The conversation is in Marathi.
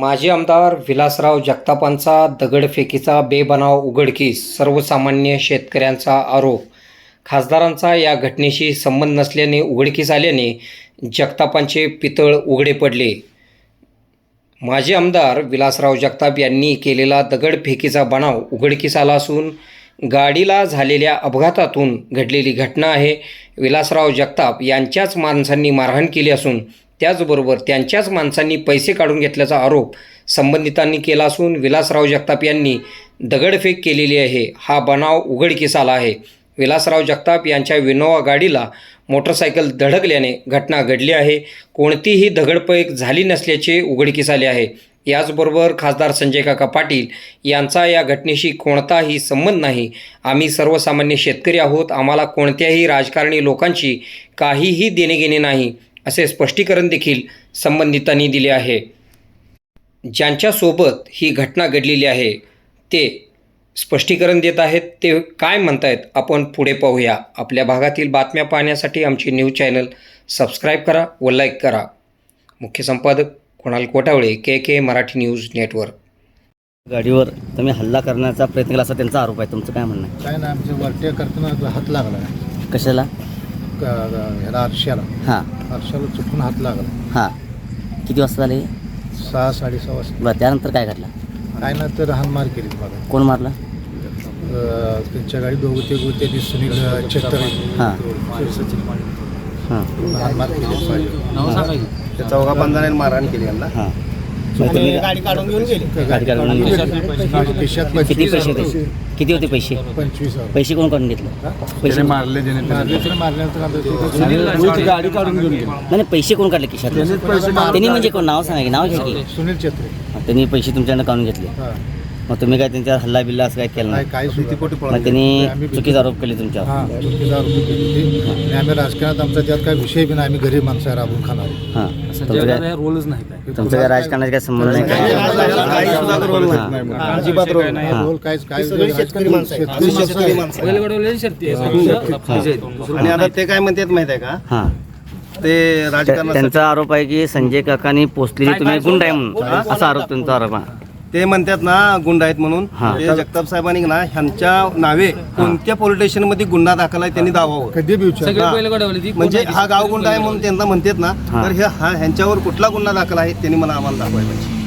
माजी आमदार विलासराव जगतापांचा दगडफेकीचा बेबनाव उघडकीस सर्वसामान्य शेतकऱ्यांचा आरोप. खासदारांचा या घटनेशी संबंध नसल्याने उघडकीस आल्याने जगतापांचे पितळ उघडे पडले. माजी आमदार विलासराव जगताप यांनी केलेला दगडफेकीचा बनाव उघडकीस आला असून गाडीला झालेल्या अपघातातून घडलेली घटना आहे. विलासराव जगताप यांच्याच माणसांनी मारहाण केली असून त्याचबरोबर त्यांच्याच माणसांनी पैसे काढून घेतल्याचा आरोप संबंधितांनी केला असून विलासराव जगताप यांनी दगडफेक केलेली आहे. हा बनाव उघडकीस आला आहे. विलासराव जगताप यांच्या विनोवा गाडीला मोटरसायकल धडकल्याने घटना घडली आहे. कोणतीही दगडफेक झाली नसल्याचे उघडकीस आले आहे. याचबरोबर खासदार संजय काका पाटील यांचा या घटनेशी कोणताही संबंध नाही. आम्ही सर्वसामान्य शेतकरी आहोत. आम्हाला कोणत्याही राजकारणी लोकांची काहीही देणेघेणे नाही. असे स्पष्टीकरण देखील संबंधितांनी दिले आहे. ज्यांच्यासोबत ही घटना घडलेली आहे ते स्पष्टीकरण देत आहेत. ते काय म्हणतायत आपण पुढे पाहूया. आपल्या भागातील बातम्या पाहण्यासाठी आमचे न्यूज चॅनल सबस्क्राईब करा व लाईक करा. मुख्य संपादक Kunal Kotawale K K Marathi news network. गाडीवर तुम्ही हल्ला करण्याचा प्रयत्न केला असा त्यांचा आरोप आहे. तुमचं काय म्हणणं आहे? काय नाही आमच्या वरट्या करताना हात लागला. कशाला? ह्याला आरशाला. हां. आरशाला चुकून हात लागला. हां. किती वाजता झाले सहा साडेसहा वाजता. बरं त्यानंतर काय घडलं? काय ना तर हानमार केली मला कोण मारलं? अं, त्यांच्या गाडी दोघं ते होते ते सुनील छत्र हां. हां हानमार केली. त्या चौघा पंधराने मारहाण केली यांना हां. मग तुम्ही गाडी काढून घेऊन गेली. गाडी काढून घेतली. खिशात किती पैसे होते? किती होते पैसे? पंचवीस पैसे कोण काढून घेतले? पैसे मारले तर मारल्यानंतर आता ते- गाडी काढून घेऊन गेली. नाही पैसे कोण काढले खिशात त्यांनी म्हणजे कोण? नाव सांगा की नाव घ्या की. सुनील छत्रे. हां, त्यांनी पैसे तुमच्याकडे काढून घेतले. हा. मग तुम्ही काय त्यांच्यावर हल्ला बिल्ला असं काय केलं काय नाही मग त्यांनी चुकीचा आरोप केले तुमच्यावर? हा चुकीचा आरोप केली होती. आणि आम्ही राजकारणात आमचा त्यात काय विषय बी नाही. आम्ही गरीब माणसं राबून खाणार. हां. तुमचं काय रोलच नाही काय? तुमचं काय राजकारणाचा काय संबंध नाही काय. अजिबात रोल नाही. हां. रोल काहीच काय सगळी शेतकरी माणसं आहेत. शेतकरी माणसं शेतकरी माणसं आहेत. आणि आता ते काय म्हणतात माहीत आहे का? हां. ते त्या- राजकारणासाठी त्यांचा आरोप आहे की संजय काकांनी पोचलेली तुम्ही गुंड आहे म्हणून. असा आरोप त्यांचा आरोप आहे. ते म्हणतात ना गुंड आहेत म्हणून हा. ते जगताप साहेबांनी ना ह्यांच्या नावे कोणत्या पोलीस स्टेशनमध्ये गुन्हा दाखल आहे त्यांनी दावावं कधी बी विचार हा. म्हणजे हा गाव गुंड आहे म्हणून त्यांना म्हणतात ना हा. तर हे हा ह्यांच्यावर कुठला गुन्हा दाखल आहे त्यांनी मला आम्हाला दाखवायला पाहिजे